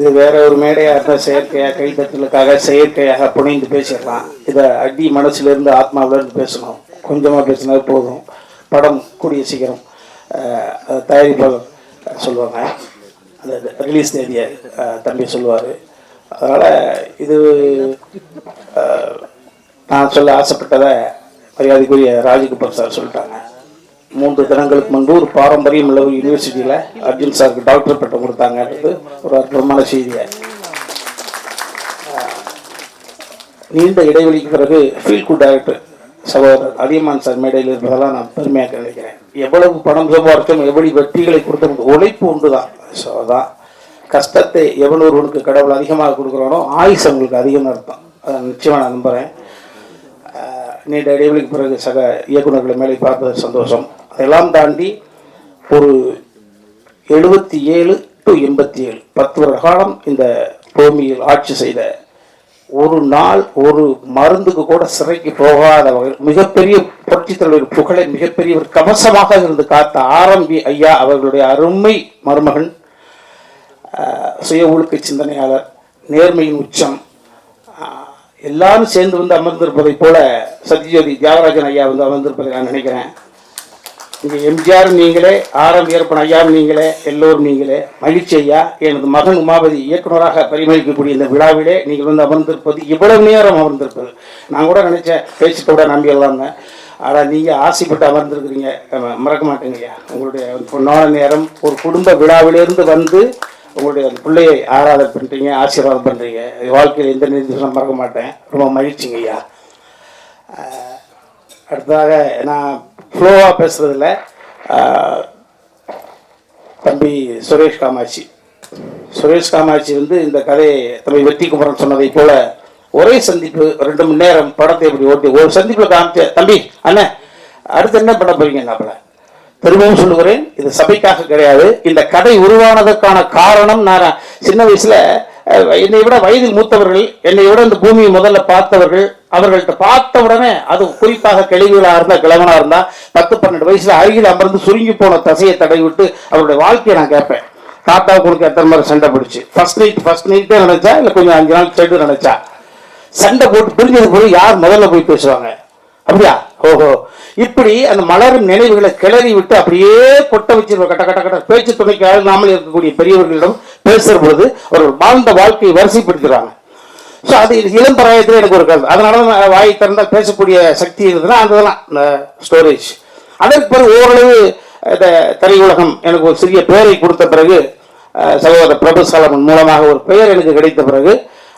இது வேற ஒரு மேடையாக இருந்தால் செயற்கையாக கைத்தட்டலுக்காக செயற்கையாக புனைந்து பேசிடலாம். இதை அடி மனசுல இருந்து இருந்து பேசணும். கொஞ்சமாக பேசினா போதும். படம் கூடிய சீக்கிரம் தயாரிப்பாளர் சொல்லுவாங்க அந்த ரிலீஸ் தேதியை தம்பி சொல்லுவார் அதனால் இது நான் சொல்ல ஆசைப்பட்டதை மரியாதைக்குரிய ராஜகுப்பர் சார் சொல்லிட்டாங்க. மூன்று தினங்களுக்கு முன்பு ஒரு பாரம்பரியம் உள்ள ஒரு யூனிவர்சிட்டியில் அர்ஜுன் சாருக்கு டாக்டர் பட்டம் கொடுத்தாங்கன்றது ஒரு அற்புதமான செய்தியை நீண்ட இடைவெளிக்கு பிறகு ஃபீல் குட் டைரக்டர் சகோதரர் அதியமான் சார் மேடையில் இருப்பதெல்லாம் நான் பெருமையாக நினைக்கிறேன். எவ்வளவு பணம் சம்பாதிச்சோம் எவ்வளவு வெற்றிகளை கொடுத்தோம் உழைப்பு ஒன்று தான் ஸோ அதான் கஷ்டத்தை எவ்வளோ ஒருவனுக்கு கடவுள் அதிகமாக கொடுக்குறானோ ஆயுஷ் அவங்களுக்கு அதிகமாக அர்த்தம். அதை நிச்சயமாக நான் நம்புகிறேன் நீண்ட இடைவெளிக்கு பிறகு சக இயக்குநர்களை மேலே பார்ப்பது சந்தோஷம். அதெல்லாம் தாண்டி ஒரு எழுபத்தி ஏழு டு எண்பத்தி ஏழு பத்து வருட காலம் இந்த பூமியில் ஆட்சி செய்த ஒரு நாள் ஒரு மருந்துக்கு கூட சிறைக்கு போகாத வகையில் மிகப்பெரிய புரட்சித் தலைவர் புகழை மிகப்பெரிய ஒரு கவசமாக இருந்து காத்த ஆரம்பி ஐயா அவர்களுடைய அருமை மருமகன் சுய ஒழுக்க சிந்தனையாளர் நேர்மையின் உச்சம் எல்லாரும் சேர்ந்து வந்து அமர்ந்திருப்பதைப் போல சத்யஜோதி தியாகராஜன் ஐயா வந்து அமர்ந்திருப்பதை நான் நினைக்கிறேன். இங்கே எம்ஜிஆர் நீங்களே ஆரம் ஏற்பன் ஐயா நீங்களே எல்லோரும் நீங்களே மகிழ்ச்சி ஐயா எனது மகன் உமாபதி இயக்குனராக பரிமளிக்கக்கூடிய இந்த விழாவிலே நீங்கள் வந்து அமர்ந்திருப்பது இவ்வளவு நேரம் அமர்ந்திருப்பது. நான் கூட நினைச்சேன் பேச்சு கூட நம்பியெல்லாம் ஆனால் நீங்கள் ஆசைப்பட்டு அமர்ந்திருக்கிறீங்க. மறக்க மாட்டேங்க ஐயா. உங்களுடைய பொன்னான நேரம் ஒரு குடும்ப விழாவிலிருந்து வந்து உங்களுடைய அந்த பிள்ளையை ஆராதனை பண்ணுறீங்க ஆசீர்வாதம் பண்ணுறீங்க வாழ்க்கையில் எந்த நிதிஷம் மறக்க மாட்டேன். ரொம்ப மகிழ்ச்சிங்க ஐயா. அடுத்ததாக நான் ஃப்ளோவாக பேசுகிறதில்ல தம்பி சுரேஷ் காமாட்சி. சுரேஷ் காமாட்சி வந்து இந்த கதையை தம்பி வெற்றி குமரன் சொன்னதை போல ஒரே சந்திப்பு ரெண்டு மணி நேரம் படத்தை இப்படி ஓட்டி ஒரு சந்திப்பில் காமிச்ச தம்பி அண்ணன் அடுத்து என்ன பண்ண போறீங்க நாப்பில் பெருமையும் சொல்லுகிறேன். இது சபைக்காக கிடையாது. இந்த கதை உருவானதற்கான காரணம் நான் சின்ன வயசுல என்னை விட வயதில் மூத்தவர்கள் என்னை விட இந்த பூமியை முதல்ல பார்த்தவர்கள் அவர்கள்ட்ட பார்த்த உடனே அது குறிப்பாக கிளைவுகளா இருந்தா கிழவனா இருந்தா பத்து பன்னெண்டு வயசுல அருகில் அமர்ந்து சுருங்கி போன தசையை தடவி விட்டு அவருடைய வாழ்க்கையை நான் கேட்பேன். தாத்தாவுக்கு உனக்கு எத்தனை மாதிரி சண்டை பிடிச்சு? ஃபர்ஸ்ட் நைட் ஃபர்ஸ்ட் நைட்டே நினைச்சா இல்லை கொஞ்சம் அஞ்சு நாள் செடு நினைச்சா? சண்டை போட்டு பிரிஞ்சது போய் யார் முதல்ல போய் பேசுவாங்க? அப்படியா? ஓஹோ. இப்படி அந்த மலரும் நினைவுகளை கிளறி விட்டு அப்படியே கொட்ட வச்சிருக்க கட்ட கட்ட கட்ட பேச்சு துணைக்கு அழுகாமல் இருக்கக்கூடிய பெரியவர்களிடம் பேசுகிற பொழுது அவர்கள் வாழ்ந்த வாழ்க்கையை வரிசைப்படுத்துறாங்க. ஸோ அது இளம் பிராயத்தில் எனக்கு ஒரு கருத்து. அதனால தான் வாய் திறந்தால் பேசக்கூடிய சக்தி இருந்ததுன்னா அந்த இதெல்லாம் இந்த ஸ்டோரேஜ் அதற்கு பிறகு ஓரளவு இந்த திரையுலகம் எனக்கு ஒரு சிறிய பெயரை கொடுத்த பிறகு அஹ், சகோதரர் பிரபு சாலமன் மூலமாக ஒரு பெயர் எனக்கு கிடைத்த பிறகு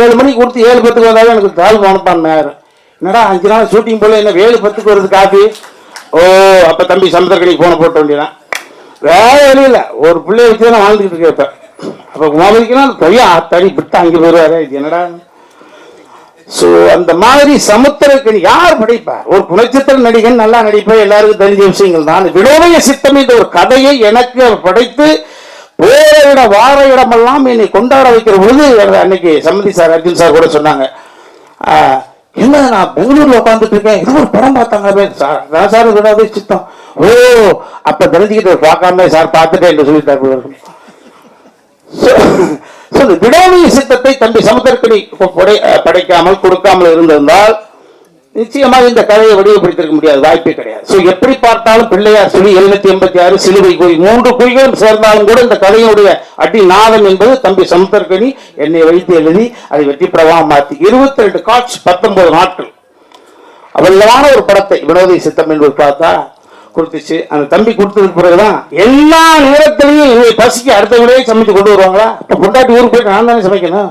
ஏழு மணிக்கு கொடுத்து ஏழு பத்துக்கு வந்தாலும் எனக்கு தாழ்வு அனுப்பான் நேரம் என்னடா அஞ்சு நாள் ஷூட்டிங் போல என்ன ஏழு பத்துக்கு வருது காஃபி ஓ அப்போ தம்பி சமுத்திரக்கணிக்கு ஃபோனை போட்ட வேண்டியதான் வேற வழியில் இல்லை. ஒரு பிள்ளைய வச்சு தான் வாழ்ந்துக்கிட்டு இருக்கேன் இப்போ. அப்போ உமாவதிக்கெல்லாம் பையன் தனி விட்டு அங்கே போயிடுவாரு. இது என்னடா? ஸோ அந்த மாதிரி சமுத்திரக்கணி யார் நடிப்பார் ஒரு குணச்சித்திர நடிகன் நல்லா நடிப்பார் எல்லாருக்கும் தெரிஞ்ச விஷயங்கள் தான். அந்த வினோதய சித்தம் என்ற ஒரு கதையை எனக்கு படைத்து வேற இடம் வார இடமெல்லாம் என்னை கொண்டாட வைக்கிற பொழுது அன்னைக்கு சம்மதி சார் அர்ஜுன் சார் கூட சொன்னாங்க. என்ன நான் பெங்களூர்ல உட்காந்துட்டு இருக்கேன். இது ஒரு படம் பார்த்தாங்க சார் நான் சார் வினோதய சித்தம். ஓ அப்ப தெரிஞ்சுக்கிட்டு பார்க்காம சார் பார்த்துட்டேன் என்று சொல்லிட்டார் So, சித்தத்தை தம்பி சமுத்திரக்கணி படைக்காமல் கொடுக்காமல் இருந்திருந்தால் நிச்சயமாக இந்த கதையை வடிவப்படுத்திருக்க முடியாது. வாய்ப்பே கிடையாது. ஸோ எப்படி பார்த்தாலும் பிள்ளையார் சொல்லி எழுநூத்தி எண்பத்தி ஆறு சிலுவை குறி மூன்று குறிகளும் சேர்ந்தாலும் கூட இந்த கதையுடைய அடி நாதம் என்பது தம்பி சமுத்திரக்கணி என்னை வைத்து எழுதி அதை வெற்றி பிரபலமாக மாற்றி. இருபத்தி ரெண்டு காட்சி பத்தொன்பது நாட்கள். அவல்லமான ஒரு படத்தை வினோதி சித்தம் என்பது பார்த்தா கொடுத்துச்சு. அந்த தம்பி கொடுத்ததுக்கு பிறகுதான் எல்லா நேரத்திலையும் இதை பசிக்கு அடுத்த விடையே சமைத்து கொண்டு வருவாங்களா? இப்போ பொண்டாட்டி ஊருக்கு போயிட்டு நான் தானே சமைக்கணும்?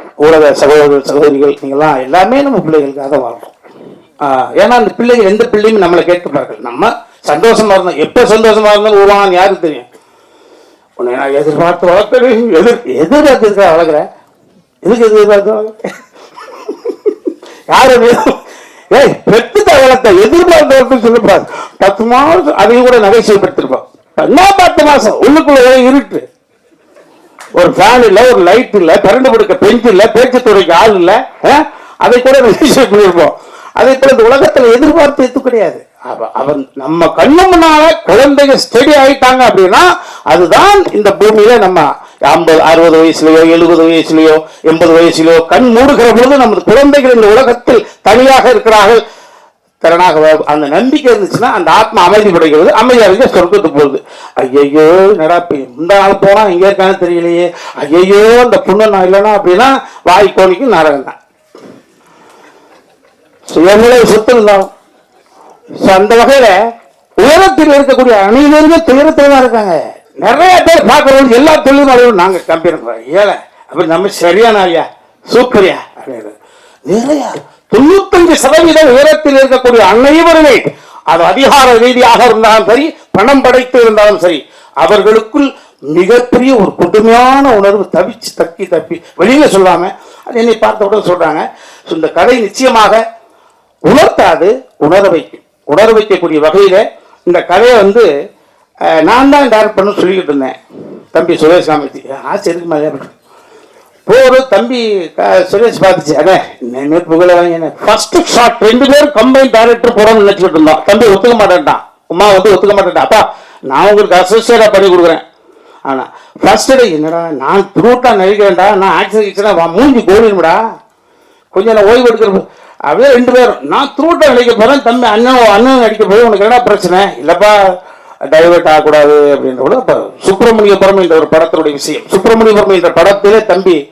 ஊடக சகோதரர்கள் சகோதரிகள் நீங்கள்லாம் எல்லாமே நம்ம பிள்ளைகளுக்காக வாழ்றோம். ஆஹ் ஏன்னா அந்த பிள்ளைகள் எந்த பிள்ளையும் நம்மளை கேட்கப்பார்கள் நம்ம சந்தோஷமா இருந்தோம் எப்போ சந்தோஷமா இருந்தாலும் உருவானு யாருக்கு தெரியும்? உன்னை நான் எதிர்பார்த்து வளர்க்குறேன் எதிர் எதிர்பார்த்து வளர்க்குறேன் எதுக்கு எதிர்பார்த்து வளர்க்குறேன் யாரு ஏய் பெத்து தகவலத்தை எதிர்பார்த்த வளர்த்து சொல்லக்கூடாது பத்து மாதம் அதையும் கூட நகைச்சுவைப்படுத்திருப்போம் என்ன பத்து மாசம்? உள்ளுக்குள்ள இருட்டு. ஒரு ஃபேன் இல்லை ஒரு லைட் இல்லை கரண்ட் கொடுக்க பெஞ்ச் இல்லை பேச்சு துறைக்கு ஆள் இல்லை ஆ? அதை கூட நகைச்சுவை பண்ணியிருப்போம் அதை போல இந்த உலகத்தில் எதிர்பார்த்து எது கிடையாது. அவன் நம்ம கண்ணு முன்னால குழந்தைங்க ஸ்டெடி ஆயிட்டாங்க அப்படின்னா அதுதான் இந்த பூமியில நம்ம ஐம்பது அறுபது வயசுலயோ எழுபது வயசுலயோ எண்பது வயசுலயோ கண் மூடுகிற பொழுது நமது குழந்தைகள் இந்த உலகத்தில் தனியாக இருக்கிறார்கள். திறனாக அந்த நம்பிக்கை இருந்துச்சுன்னா அந்த ஆத்மா அமைதி படைக்கிறது அமைதியாக சொர்க்கத்துக்கு போகுது. ஐயையோ என்னடா இந்த நாள் போனால் எங்கே இருக்கான்னு தெரியலையே. ஐயையோ அந்த புண்ணு நான் இல்லைன்னா அப்படின்னா வாய் கோணிக்கும் நரகம் தான். சுயநிலை சொத்து இருந்தாலும் ஸோ அந்த வகையில் உயரத்தில் இருக்கக்கூடிய அனைவருமே துயரத்தில் தான் இருக்காங்க. நிறைய பேர் பார்க்குறவங்க எல்லா தொழில்நுட்பம் நாங்கள் நாங்க கம்பெனி ஏழை அப்படி நம்ம சரியான ஐயா சூப்பரியா? அப்படின்னு நிறையா தொண்ணூத்தஞ்சு சதவீதம் உயரத்தில் இருக்கக்கூடிய அனைவருமே அது அதிகார ரீதியாக இருந்தாலும் சரி பணம் படைத்து இருந்தாலும் சரி அவர்களுக்குள் மிகப்பெரிய ஒரு கொடுமையான உணர்வு தவிச்சு தக்கி தப்பி வெளியில சொல்லாம அது என்னை பார்த்த உடனே சொல்றாங்க. இந்த கதை நிச்சயமாக உணர்த்தாது உணர வைக்கும் உணர வைக்கக்கூடிய வகையில இந்த கதையை வந்து நான் தான் டேரக்ட் பண்ண சொல்லிக்கிட்டு இருந்தேன். தம்பி சுரேஷ் சாமிஜி ஆசை இருக்கு மாதிரி போரு தம்பி சுரேஷ் பார்த்துச்சு. அண்ணே நேற்று புகழ வாங்க ஃபர்ஸ்ட் ஷாட் ரெண்டு பேரும் கம்பைன் டேரக்டர் போறோம்னு நினைச்சிட்டு இருந்தோம். தம்பி ஒத்துக்க மாட்டேன்ட்டான். உமா வந்து ஒத்துக்க மாட்டேன்டா அப்பா நான் உங்களுக்கு அசோசியேட்டா பண்ணி கொடுக்குறேன். ஆனா ஃபர்ஸ்ட் டே என்னடா நான் த்ரூட்டா வேண்டாம் நான் ஆக்சன் கிச்சனா மூஞ்சி கோவிலும்டா கொஞ்சம் நான் ஓய்வு எடுக்கிற அப்படியே ரெண்டு பேரும். நான் த்ரூட்டாக நடிக்க போறேன் தம்பி அண்ணன் அண்ணன் நடிக்க போய் உனக்கு என்ன பிரச்சனை? இல்லப்பா டைவர்ட் ஆகக்கூடாது அப்படின்ற கூட அப்ப சுப்பிரமணியபுரம் என்ற ஒரு படத்தினுடைய விஷயம். சுப்பிரமணியபுரம் என்ற படத்திலே தம்பி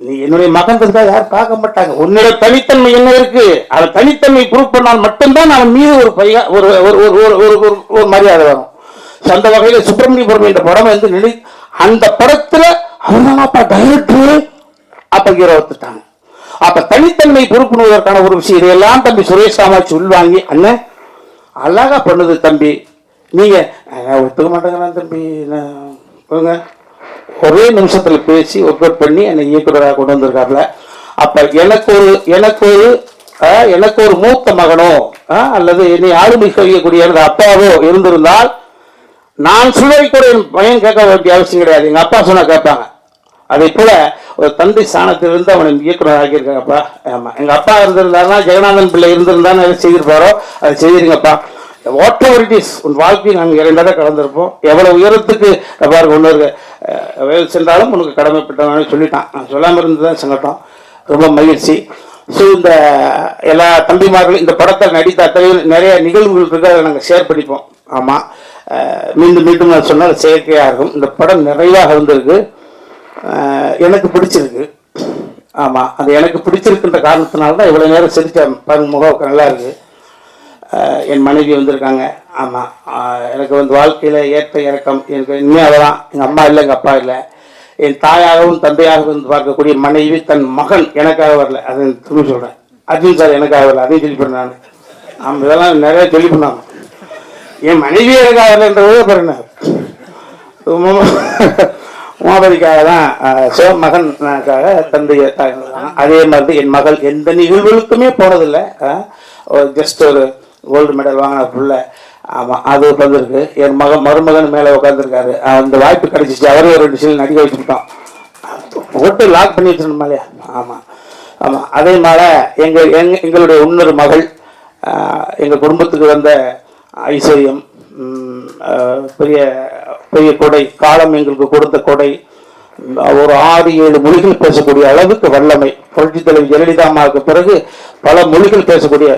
நீ என்னுடைய மகன் இருந்தா யாரும் பார்க்க மாட்டாங்க. உன்னோட தனித்தன்மை என்ன இருக்கு? அந்த தனித்தன்மை ப்ரூவ் பண்ணால் மட்டும்தான் அவன் மீது ஒரு பையா ஒரு ஒரு ஒரு ஒரு ஒரு ஒரு ஒரு மரியாதை வரும். So, அந்த வகையில சுப்பிரமணியபுரம் என்ற படம் வந்து நினை அந்த படத்துல அவன் அப்பா டைரக்டர் அப்ப ஹீரோ ஒத்துட்டாங்க அப்ப தனித்தன்மை பொறுப்புணுவதற்கான ஒரு விஷயம் இதையெல்லாம் தம்பி சுரேஷ் காமாட்சி உள்வாங்கி அண்ணன் அழகா பண்ணுது தம்பி. நீங்கள் ஒத்துக்க மாட்டேங்கிறான் தம்பி. நான் ஒரே நிமிஷத்தில் பேசி ஒர்க் அவுட் பண்ணி என்னை இயக்குனராக கொண்டு வந்திருக்காருல. அப்போ எனக்கு ஒரு எனக்கு ஒரு எனக்கு ஒரு மூத்த மகனோ அல்லது என்னை ஆளுமை செய்யக்கூடிய எனது அப்பாவோ இருந்திருந்தால் நான் சொல்வதை கூட என் பையன் கேட்க வேண்டிய அவசியம் கிடையாது. எங்கள் அப்பா சொன்னால் கேட்பாங்க. அதே போல் ஒரு தந்தை ஸ்தானத்திலிருந்து அவனை இயக்குனர் ஆக்கியிருக்காங்கப்பா ஆமாம் எங்கள் அப்பா இருந்திருந்தாருன்னா ஜெகநாதன் பிள்ளை இருந்திருந்தான்னு அதை செய்திருப்பாரோ அதை செய்திருங்கப்பா. வாட் எவர் இட் இஸ் உன் வாழ்க்கையை நாங்கள் இரண்டாக கலந்திருப்போம் எவ்வளோ உயரத்துக்கு பாருங்க ஒன்று வேல் சென்றாலும் உனக்கு கடமைப்பட்டவனு சொல்லிட்டான். நான் சொல்லாமல் இருந்து தான் சங்கட்டம் ரொம்ப மகிழ்ச்சி. ஸோ இந்த எல்லா தம்பிமார்களும் இந்த படத்தை நடித்த அத்தனை நிறைய நிகழ்வுகள் இருக்கு அதை நாங்கள் ஷேர் பண்ணிப்போம் ஆமாம் மீண்டும் மீண்டும் நான் சொன்னால் செயற்கையாக இருக்கும். இந்த படம் நிறையா வந்திருக்கு எனக்கு பிடிச்சிருக்கு. ஆமாம் அது எனக்கு பிடிச்சிருக்குன்ற காரணத்தினால தான் இவ்வளோ நேரம் சிரிச்ச பாருங்க முகம் நல்லா இருக்குது என் மனைவி வந்திருக்காங்க. ஆமாம் எனக்கு வந்து வாழ்க்கையில் ஏற்ற இறக்கம். எனக்கு இனிமேல் அவதான் எங்கள் அம்மா இல்லை எங்கள் அப்பா இல்லை. என் தாயாகவும் தந்தையாகவும் வந்து பார்க்கக்கூடிய மனைவி தன் மகன் எனக்காக வரல. அதை திரும்பி சொல்கிறேன் அர்ஜுன் சார் எனக்காக வரல. அதையும் சொல்லி நான். ஆமாம் இதெல்லாம் நிறைய சொல்லி பண்ணாங்க. என் மனைவி எனக்காக வரலன்றதே பாருங்க உமாபதிக்காக தான் சோ மகன்க்காக தந்தை தாய் அதே மாதிரி என் மகள் எந்த நிகழ்வுகளுக்குமே போனதில்லை. ஜஸ்ட் ஒரு கோல்டு மெடல் வாங்கின பிள்ளை ஆமாம் அது வந்திருக்கு என் மகன் மருமகன் மேலே உட்காந்துருக்காரு அந்த வாய்ப்பு கிடைச்சிச்சு. அவரே ஒரு ரெண்டு சீல் நடிக்க வச்சுக்கிட்டோம் போட்டு லாக் பண்ணி வச்சிருந்தோம் இல்லையா? ஆமாம் ஆமாம் அதே மாதிரி எங்கள் எங் எங்களுடைய இன்னொரு மகள் எங்கள் குடும்பத்துக்கு வந்த ஐஸ்வர்யம் பெரிய பெரிய கொடை காலம் எங்களுக்கு கொடுத்த கொடை ஒரு ஆறு ஏழு மொழிகள் பேசக்கூடிய அளவுக்கு வல்லமை. புரட்சி தலைவி ஜெயலலிதா அம்மாவுக்கு பிறகு பல மொழிகள் பேசக்கூடிய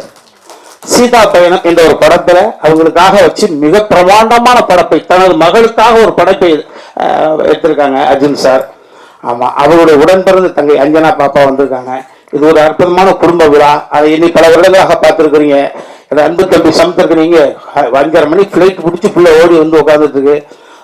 சீதா பயணம் என்ற ஒரு படத்துல அவங்களுக்காக வச்சு மிக பிரமாண்டமான படப்பை தனது மகளுக்காக ஒரு படைப்பை எடுத்திருக்காங்க அர்ஜுன் சார். ஆமா அவருடைய உடன் பிறந்த தங்கை அஞ்சனா பாப்பா வந்திருக்காங்க. இது ஒரு அற்புதமான குடும்ப விழா. அதை இன்னைக்கு பல வருடங்களாக பார்த்துருக்குறீங்க. இந்த அன்பு தம்பி சமத்திற்கு அஞ்சரை மணி ஃப்ளைட் பிடிச்சி ஃபுல்லாக ஓடி வந்து உட்காந்துருக்கு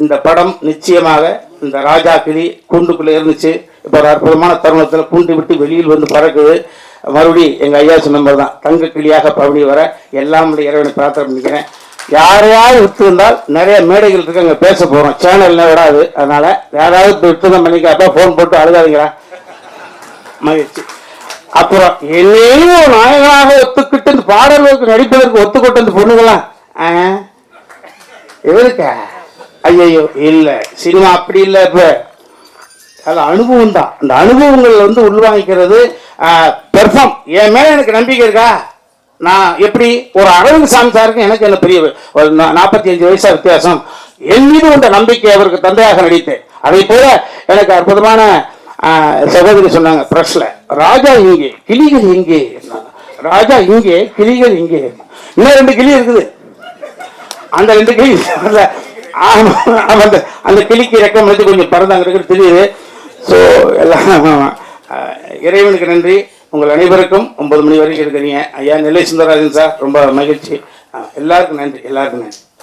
இந்த படம் நிச்சயமாக இந்த ராஜா கிளி கூண்டுக்குள்ளே இருந்துச்சு. இப்போ ஒரு அற்புதமான தருணத்தில் கூண்டு விட்டு வெளியில் வந்து பறக்குது. மறுபடி எங்கள் ஐயா சொன்ன தான் தங்க கிளியாக பவனி வர எல்லாம் இறைவனை பிரார்த்தனை பண்ணிக்கிறேன். யாரையாவது விட்டு இருந்தால் நிறைய மேடைகள் இருக்கு அங்கே பேச போகிறோம் சேனல்லாம் விடாது. அதனால் யாராவது விட்டு தான் பண்ணிக்கப்பா ஃபோன் போட்டு அழுகாதீங்களா மகிழ்ச்சி. அப்புறம் என்னையும் நாயகனாக ஒத்துக்கிட்டு இந்த பாடல்களுக்கு நடிப்பதற்கு ஒத்துக்கிட்டு இந்த பொண்ணுங்களாம் ஐயையோ இல்லை. சினிமா அப்படி இல்லை இப்போ. அது அனுபவம் தான் அந்த அனுபவங்கள் வந்து உள்வாங்கிக்கிறது பெர்ஃபார்ம் என் மேலே எனக்கு நம்பிக்கை இருக்கா? நான் எப்படி? ஒரு அரவிந்த் சாமி சாருக்கு எனக்கு என்ன பெரிய ஒரு நாற்பத்தி அஞ்சு வயசாக வித்தியாசம். என் மீது கொண்ட நம்பிக்கை அவருக்கு தந்தையாக நடித்தேன். அதே போல எனக்கு அற்புதமான சகோதரி சொன்னாங்க ப்ரெஸ்ல ராஜா இங்கே கிளிகள் இங்கே. ராஜா இங்கே கிளிகள் இங்கே. இன்னும் ரெண்டு கிளி இருக்குது. அந்த ரெண்டு கிளி அந்த அந்த கிளிக்கு ரெக்கம் வந்து கொஞ்சம் பறந்தாங்க இருக்கிறது தெரியுது. ஸோ எல்லாம் இறைவனுக்கு நன்றி. உங்கள் அனைவருக்கும் ஒன்பது மணி வரைக்கும் இருக்கிறீங்க ஐயா நெல்லை சுந்தரராஜன் சார் ரொம்ப மகிழ்ச்சி. எல்லாருக்கும் நன்றி எல்லாருக்கும் நன்றி.